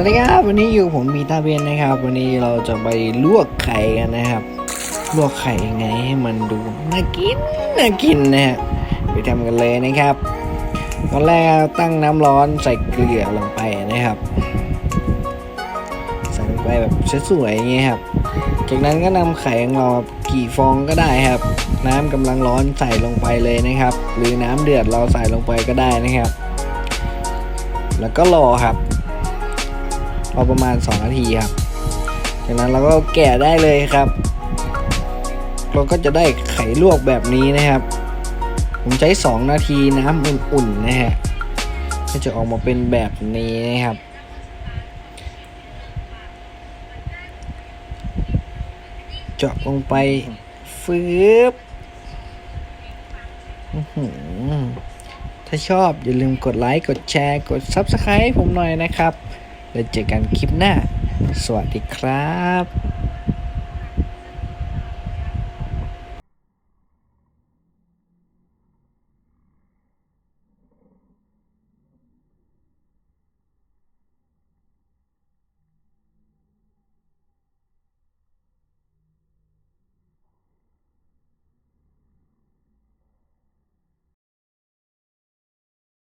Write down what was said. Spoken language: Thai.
วัสดีครับวันนี้อยู่ผมบีตาเบียนนะครับ วันนี้เราจะไปลวกไข่กันนะครับ ลวกไข่ยังไงให้มันดูน่ากินน่ากินนะฮะไปทำกันเลยนะครับตอนแรกตั้งน้ำร้อนใส่เกลือลงไปนะครับใส่ลงไปแบบสวยๆอย่างเงี้ยครับ จากนั้นก็นำไข่ของเรากี่ฟองก็ได้ครับ น้ำกำลังร้อนใส่ลงไปเลยนะครับ หรือน้ำเดือดเราใส่ลงไปก็ได้นะครับ แล้วก็รอครับ อประมาณ 2 นาทีครับ จากนั้นเราก็แกะได้เลยครับ เราก็จะได้ไข่ลวกแบบนี้นะครับ ผมใช้ 2 นาทีน้ำอุ่นๆนะฮะก็จะออกมาเป็นแบบนี้นะครับเจาะลงไปฟืบถ้าชอบอย่าลืมกดไลค์ กดแชร์ กด Subscribe ให้ผมหน่อยนะครับ แล้วเจอกันคลิปหน้า สวัสดีครับ